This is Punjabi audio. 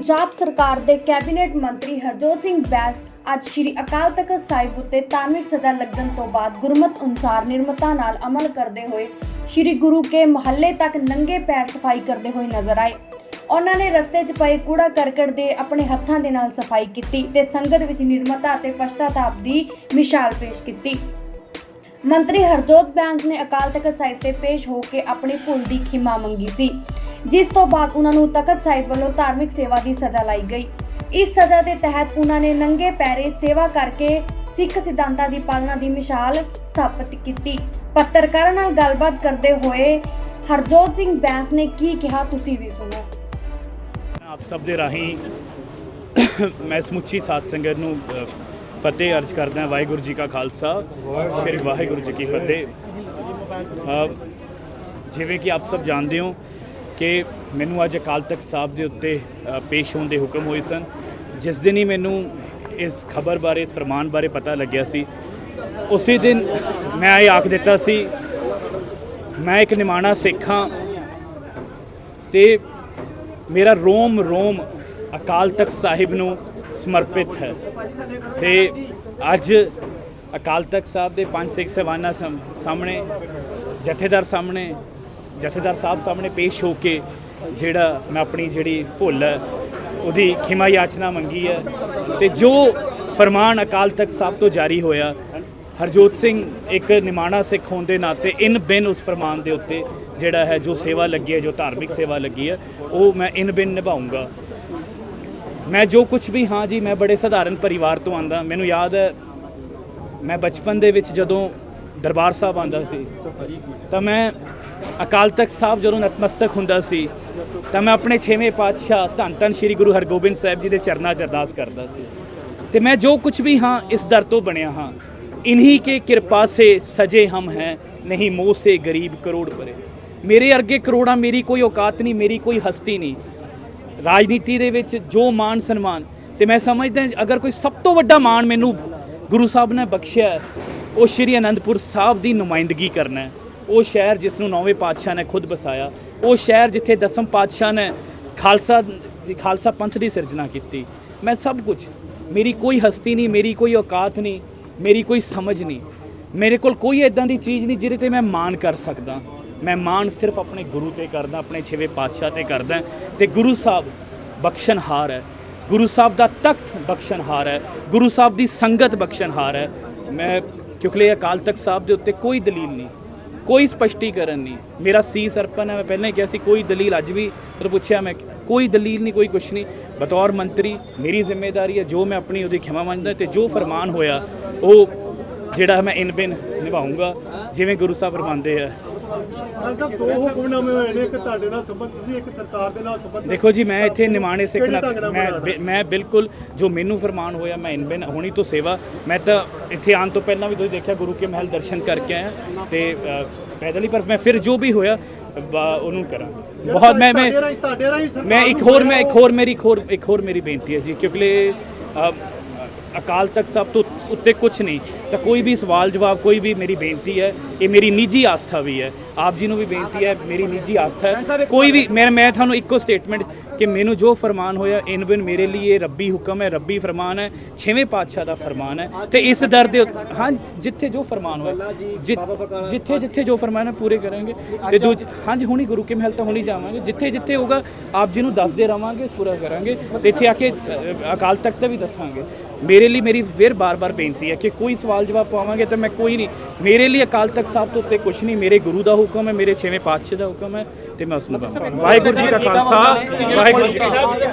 ਪੰਜਾਬ ਸਰਕਾਰ ਦੇ ਕੈਬਨਿਟ ਮੰਤਰੀ ਹਰਜੋਤ ਸਿੰਘ ਬੈਂਸ ਅੱਜ ਸ਼੍ਰੀ ਅਕਾਲ ਤਖਤ ਸਾਹਿਬ ਉੱਤੇ ਧਾਰਮਿਕ ਸਜ਼ਾ ਲੱਗਣ ਤੋਂ ਬਾਅਦ ਗੁਰਮਤ ਅਨੁਸਾਰ ਨਿਰਮਤਾ ਨਾਲ ਅਮਲ ਕਰਦੇ ਹੋਏ ਸ਼੍ਰੀ ਗੁਰੂ ਕੇ ਮਹੱਲੇ ਤੱਕ ਨੰਗੇ ਪੈਰ ਸਫ਼ਾਈ ਕਰਦੇ ਹੋਏ ਨਜ਼ਰ ਆਏ। ਉਹਨਾਂ ਨੇ ਰਸਤੇ 'ਚ ਪਏ ਕੂੜਾ ਕਰਕਟ ਦੇ ਆਪਣੇ ਹੱਥਾਂ ਦੇ ਨਾਲ ਸਫ਼ਾਈ ਕੀਤੀ ਤੇ ਸੰਗਤ ਵਿੱਚ ਨਿਰਮਤਾ ਅਤੇ ਪਛਤਾਤਾਪ ਦੀ ਮਿਸਾਲ ਪੇਸ਼ ਕੀਤੀ। ਮੰਤਰੀ ਹਰਜੋਤ ਬੈਂਸ ਨੇ ਅਕਾਲ ਤਖਤ ਸਾਹਿਬ ਤੇ ਪੇਸ਼ ਹੋ ਕੇ ਆਪਣੀ ਭੁੱਲ ਦੀ ਖਿਮਾ ਮੰਗੀ ਸੀ। ਜਿਸ ਤੋਂ ਬਾਅਦ ਉਹਨਾਂ ਨੂੰ ਤਖਤ ਸਾਹਿਬ ਵੱਲੋਂ ਧਾਰਮਿਕ ਸੇਵਾ ਦੀ ਸਜ਼ਾ ਲਾਈ ਗਈ। ਇਸ ਸਜ਼ਾ ਦੇ ਤਹਿਤ ਉਹਨਾਂ ਨੇ ਨੰਗੇ ਪੈਰੇ ਸੇਵਾ ਕਰਕੇ ਸਿੱਖ ਸਿਧਾਂਤਾਂ ਦੀ ਪਾਲਣਾ ਦੀ ਮਿਸਾਲ ਸਥਾਪਿਤ ਕੀਤੀ। ਪੱਤਰਕਾਰਾਂ ਨਾਲ ਗੱਲਬਾਤ ਕਰਦੇ ਹੋਏ ਹਰਜੋਤ ਸਿੰਘ ਬੈਂਸ ਨੇ ਕੀ ਕਿਹਾ ਤੁਸੀਂ ਵੀ ਸੁਣੋ। ਆਪ ਸਭ ਦੇ ਰਾਹੀਂ ਮੈਂ ਸਮੁੱਚੀ ਸਾਧ ਸੰਗਤ ਨੂੰ ਫਤਿਹ ਅਰਜ ਕਰਦਾ ਵਾਹਿਗੁਰੂ ਜੀ ਕਾ ਖਾਲਸਾ, ਸ੍ਰੀ ਵਾਹਿਗੁਰੂ ਜੀ ਕੀ ਫਤਿਹ। ਜਿਵੇਂ ਕਿ ਆਪ ਸਭ ਜਾਣਦੇ ਹੋ ਕਿ ਮੈਨੂੰ ਅੱਜ ਅਕਾਲ ਤਖਤ ਸਾਹਿਬ ਦੇ ਉੱਤੇ ਪੇਸ਼ ਹੋਣ ਦੇ ਹੁਕਮ ਹੋਏ ਸਨ। ਜਿਸ ਦਿਨ ਹੀ ਮੈਨੂੰ ਇਸ ਖਬਰ ਬਾਰੇ, ਇਸ ਫਰਮਾਨ ਬਾਰੇ ਪਤਾ ਲੱਗਿਆ ਸੀ, ਉਸੇ ਦਿਨ ਮੈਂ ਇਹ ਆਖ ਦਿੱਤਾ ਸੀ, ਮੈਂ ਇੱਕ ਨਿਮਾਣਾ ਸਿੱਖ ਹਾਂ ਤੇ ਮੇਰਾ ਰੋਮ ਰੋਮ ਅਕਾਲ ਤਖਤ ਸਾਹਿਬ ਨੂੰ ਸਮਰਪਿਤ ਹੈ। ਤੇ ਅੱਜ ਅਕਾਲ ਤਖਤ ਸਾਹਿਬ ਦੇ ਪੰਜ ਸਿੱਖ ਸਵਾਨਾ ਸਾਹਮਣੇ, ਜਥੇਦਾਰ ਸਾਹਮਣੇ ਜਥੇਦਾਰ ਸਾਹਿਬ ਸਾਹਮਣੇ ਪੇਸ਼ ਹੋ ਕੇ ਜਿਹੜਾ ਮੈਂ ਆਪਣੀ ਜਿਹੜੀ ਭੁੱਲ ਹੈ, ਉਹਦੀ ਖਿਮਾ ਯਾਚਨਾ ਮੰਗੀ ਹੈ ਤੇ ਜੋ ਫਰਮਾਨ ਅਕਾਲ ਤਖਤ ਸਾਹਿਬ ਤੋਂ ਜਾਰੀ ਹੋਇਆ, ਹਰਜੋਤ ਸਿੰਘ ਇੱਕ ਨਿਮਾਣਾ ਸਿੱਖ ਹੋਣ ਦੇ ਨਾਤੇ ਇਨ ਬਿਨ ਉਸ ਫਰਮਾਨ ਦੇ ਉੱਤੇ ਜਿਹੜਾ ਹੈ, ਜੋ ਸੇਵਾ ਲੱਗੀ ਹੈ, ਜੋ ਧਾਰਮਿਕ ਸੇਵਾ ਲੱਗੀ ਹੈ, ਉਹ ਮੈਂ ਇਨ ਬਿਨ ਨਿਭਾਉਂਗਾ ਮੈਂ ਜੋ ਕੁਝ ਵੀ, ਹਾਂ ਜੀ, ਮੈਂ ਬੜੇ ਸਧਾਰਨ ਪਰਿਵਾਰ ਤੋਂ ਆਂਦਾ, ਮੈਨੂੰ ਯਾਦ ਹੈ, ਮੈਂ ਬਚਪਨ ਦੇ ਵਿੱਚ ਜਦੋਂ ਦਰਬਾਰ ਸਾਹਿਬ ਆਂਦਾ ਸੀ। ਤਾਂ ਮੈਂ ਅਕਾਲ ਤਖਤ ਸਾਹਿਬ ਜਦੋਂ ਨਤਮਸਤਕ ਹੁੰਦਾ ਸੀ, ਤਾਂ ਮੈਂ ਆਪਣੇ 6ਵੇਂ ਪਾਤਸ਼ਾਹ ਧੰਨ ਧੰਨ ਸ੍ਰੀ ਗੁਰੂ ਹਰਗੋਬਿੰਦ ਸਾਹਿਬ ਜੀ ਦੇ ਚਰਨਾਂ 'ਚ ਅਰਦਾਸ ਕਰਦਾ ਸੀ। ਤੇ ਮੈਂ ਜੋ ਕੁਝ ਵੀ ਹਾਂ, ਇਸ ਦਰ ਤੋਂ ਬਣਿਆ ਹਾਂ। ਇਨਹੀ ਕੇ ਕਿਰਪਾ ਸੇ ਸਜੇ ਹਮ ਹੈ, ਨਹੀਂ ਮੋਹ ਸੇ ਗਰੀਬ ਕਰੋੜ ਪਰੇ। ਮੇਰੇ ਅਰਗੇ ਕਰੋੜਾਂ ਮੇਰੀ ਕੋਈ ਔਕਾਤ ਨਹੀਂ, ਮੇਰੀ ਕੋਈ ਹਸਤੀ ਨਹੀਂ। ਰਾਜਨੀਤੀ ਦੇ ਵਿੱਚ ਜੋ ਮਾਨ ਸਨਮਾਨ, ਤੇ ਮੈਂ ਸਮਝਦਾ ਅਗਰ ਕੋਈ ਸਭ ਤੋਂ ਵੱਡਾ ਮਾਨ ਮੈਨੂੰ ਗੁਰੂ ਸਾਹਿਬ ਨੇ ਬਖਸ਼ਿਆ ਉਹ ਸ਼੍ਰੀ ਅਨੰਦਪੁਰ ਸਾਹਿਬ ਦੀ ਨੁਮਾਇੰਦਗੀ ਕਰਨਾ ਹੈ। ਉਹ ਸ਼ਹਿਰ ਜਿਸ ਨੂੰ ਨੌਵੇਂ ਪਾਤਸ਼ਾਹ ਨੇ ਖੁਦ ਬਸਾਇਆ, ਉਹ ਸ਼ਹਿਰ ਜਿੱਥੇ ਦਸਮ ਪਾਤਸ਼ਾਹ ਨੇ ਖਾਲਸਾ ਖਾਲਸਾ ਪੰਥ ਦੀ ਸਿਰਜਣਾ ਕੀਤੀ। ਮੈਂ ਸਭ ਕੁਝ, ਮੇਰੀ ਕੋਈ ਹਸਤੀ ਨਹੀਂ, ਮੇਰੀ ਕੋਈ ਔਕਾਤ ਨਹੀਂ, ਮੇਰੀ ਕੋਈ ਸਮਝ ਨਹੀਂ। ਮੇਰੇ ਕੋਲ ਕੋਈ ਇਦਾਂ ਦੀ ਚੀਜ਼ ਨਹੀਂ ਜਿਹਦੇ ਤੇ ਮੈਂ ਮਾਣ ਕਰ ਸਕਦਾ। ਮੈਂ ਮਾਣ ਸਿਰਫ ਆਪਣੇ ਗੁਰੂ ਤੇ ਕਰਦਾ, ਆਪਣੇ ਛੇਵੇਂ ਪਾਤਸ਼ਾਹ ਤੇ ਕਰਦਾ। ਤੇ ਗੁਰੂ ਸਾਹਿਬ ਬਖਸ਼ਣਹਾਰ ਹੈ। ਗੁਰੂ ਸਾਹਿਬ ਦਾ ਤਖਤ ਬਖਸ਼ਣਹਾਰ ਹੈ। ਗੁਰੂ ਸਾਹਿਬ ਦੀ ਸੰਗਤ ਬਖਸ਼ਣਹਾਰ ਹੈ। ਮੈਂ ਕਿਉਂਕਿ ਇਹ ਅਕਾਲ ਤਖਤ ਸਾਹਿਬ ਦੇ ਉੱਤੇ ਕੋਈ ਦਲੀਲ ਨਹੀਂ, ਕੋਈ ਸਪਸ਼ਟੀਕਰਨ ਨਹੀਂ। ਮੇਰਾ ਸੀ ਅਰਪਣ ਹੈ, ਮੈਂ ਪਹਿਲਾਂ ਹੀ ਕਿਹਾ ਸੀ, ਕੋਈ ਦਲੀਲ ਅੱਜ ਵੀ ਉਹ ਪੁੱਛਿਆ ਮੈਂ, ਕੋਈ ਦਲੀਲ ਨਹੀਂ, ਕੋਈ ਕੁਛ ਨਹੀਂ। ਬਤੌਰ ਮੰਤਰੀ ਮੇਰੀ ਜ਼ਿੰਮੇਵਾਰੀ ਹੈ, ਜੋ ਮੈਂ ਆਪਣੀ ਉਹਦੀ ਖਿਮਾ ਮੰਨਦਾ ਤੇ ਜੋ ਫਰਮਾਨ ਹੋਇਆ, ਉਹ ਜਿਹੜਾ ਮੈਂ ਇਨ ਬਿਨ ਨਿਭਾਉਂਗਾ, ਜਿਵੇਂ ਗੁਰੂ ਸਾਹਿਬ ਫਰਮਾਉਂਦੇ ਆ। ਸਾਹਿਬ ਦੋ ਹੁਕਮਨਾਮੇ ਹੋਏ ਨੇ ਇੱਕ ਤੁਹਾਡੇ ਨਾਲ ਸੰਬੰਧ ਸੀ ਇੱਕ ਸਰਕਾਰ ਦੇ ਨਾਲ ਸੰਬੰਧ ਦੇਖੋ ਜੀ ਮੈਂ ਇੱਥੇ ਨਿਮਾਣੇ ਸਿੱਖ ਨਾਲ ਨਾਲ ਮੈਂ ਮੈਂ ਬਿਲਕੁਲ ਜੋ ਮੈਨੂੰ ਫਰਮਾਨ ਹੋਇਆ ਮੈਂ ਇਨ ਬਿਨ ਹੁਣੀ ਤੋਂ ਸੇਵਾ ਮੈਂ ਤਾਂ ਇੱਥੇ ਆਉਣ ਤੋਂ ਪਹਿਲਾਂ ਵੀ ਤੁਸੀਂ ਦੇਖਿਆ ਗੁਰੂ ਕੇ ਮਹਿਲ ਦਰਸ਼ਨ ਕਰਕੇ ਆਇਆ ਤੇ ਪੈਦਲ ਹੀ ਪਰ ਮੈਂ ਫਿਰ ਜੋ ਵੀ ਹੋਇਆ ਉਹਨੂੰ ਕਰਾਂ। ਬਹੁਤ ਮੈਂ ਮੈਂ ਮੈਂ ਇੱਕ ਨੂੰ ਹੋਰ ਮੈਂ ਇੱਕ ਹੋਰ ਮੇਰੀ ਹੋਰ ਇੱਕ ਹੋਰ ਮੇਰੀ ਬੇਨਤੀ ਹੈ ਜੀ ਕਿਉਂਕਿ ਅਕਾਲ ਤਖਤ ਸਭ ਤੋਂ ਉੱਤੇ ਕੁਝ ਨਹੀਂ। ਤਾਂ ਕੋਈ ਵੀ ਸਵਾਲ ਜਵਾਬ ਕੋਈ ਵੀ ਮੇਰੀ ਬੇਨਤੀ ਹੈ ਇਹ ਮੇਰੀ ਨਿੱਜੀ ਆਸਥਾ ਵੀ ਹੈ। ਆਪ ਜੀ ਨੂੰ ਵੀ ਬੇਨਤੀ ਹੈ ਮੇਰੀ ਨਿੱਜੀ ਆਸਥਾ ਹੈ। ਕੋਈ ਵੀ ਮੈਂ ਮੈਂ ਤੁਹਾਨੂੰ ਇੱਕੋ ਸਟੇਟਮੈਂਟ ਕਿ ਮੈਨੂੰ ਜੋ ਫਰਮਾਨ ਹੋਇਆ ਇਨ ਬਿਨ ਮੇਰੇ ਲਈ ਇਹ ਰੱਬੀ ਹੁਕਮ ਹੈ ਰੱਬੀ ਫਰਮਾਨ ਹੈ ਛੇਵੇਂ ਪਾਤਸ਼ਾਹ ਦਾ ਫਰਮਾਨ ਹੈ। ਤੇ ਇਸ ਦਰ ਦੇ ਹਾਂ ਜਿੱਥੇ ਜੋ ਫਰਮਾਨ ਹੋਇਆ ਜਿੱਥੇ ਜਿੱਥੇ ਜੋ ਫਰਮਾਨ ਹੈ ਪੂਰੇ ਕਰਾਂਗੇ। ਤੇ ਦੂਜ ਹਾਂਜੀ ਹੁਣੀ ਗੁਰੂ ਕੇ ਮਹਿਲ ਤਾਂ ਹੁਣੀ ਜਾਵਾਂਗੇ। ਜਿੱਥੇ ਜਿੱਥੇ ਹੋਗਾ ਆਪ ਜੀ ਨੂੰ ਦੱਸਦੇ ਰਵਾਂਗੇ ਪੂਰਾ ਕਰਾਂਗੇ। ਤੇ ਇੱਥੇ ਆ ਕੇ ਅਕਾਲ ਤਖਤ ਵੀ ਦੱਸਾਂਗੇ। ਮੇਰੇ ਲਈ ਮੇਰੀ ਫਿਰ ਬਾਰ-ਬਾਰ ਬੇਨਤੀ ਹੈ ਕਿ ਕੋਈ ਸਵਾਲ ਜਵਾਬ ਪਾਵਾਂਗੇ ਤਾਂ ਮੈਂ ਕੋਈ ਨਹੀਂ। ਮੇਰੇ ਲਈ ਅਕਾਲ ਤਖਤ ਸਾਹਿਬ ਤੋਂ ਉੱਤੇ ਕੁਝ ਨਹੀਂ ਮੇਰੇ ਗੁਰੂ ਦਾ ਹੁਕਮ ਹੈ ਮੇਰੇ ਛੇਵੇਂ ਪਾਤਸ਼ਾਹ ਦਾ ਹੁਕਮ ਹੈ ਤੇ ਮੈਂ ਉਸ ਨੂੰ ਵਾਹਿਗੁਰੂ ਜੀ ਕਾ ਖਾਲਸਾ ਵਾਹਿਗੁਰੂ ਜੀ ਕੀ ਫਤਿਹ।